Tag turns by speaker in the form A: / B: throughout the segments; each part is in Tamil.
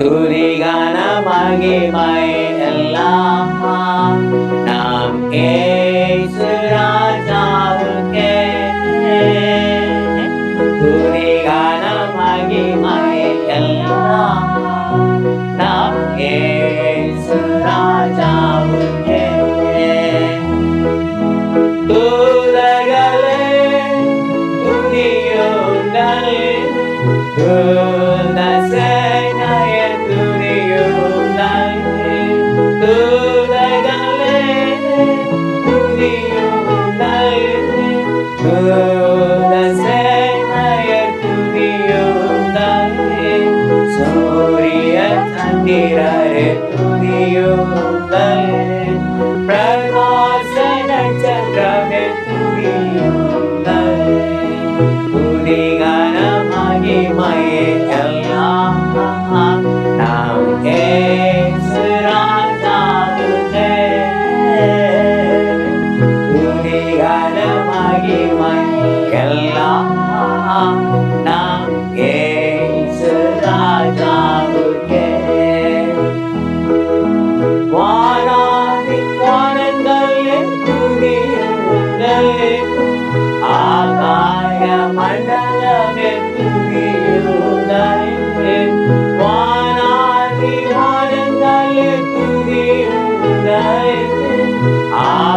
A: துரிகான மகிமை எல்லாம் நாம் கே சந்திரரு துதியுங்கள் பிரகாச நட்சத்திரமே துதியுங்கள் துதிகன மகிமையே எல்லாம் நாம் ஏசுராதாருதே துதிகன மண்டலமே துதியுந்தேன் வானாதி வானங்களே ஆ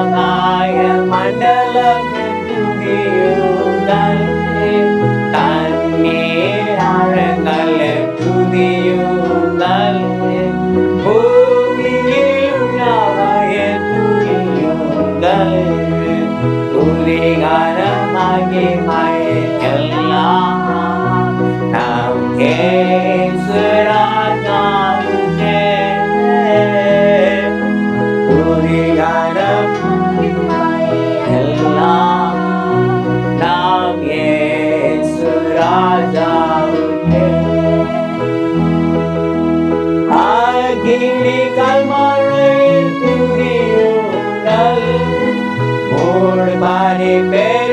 A: Amen.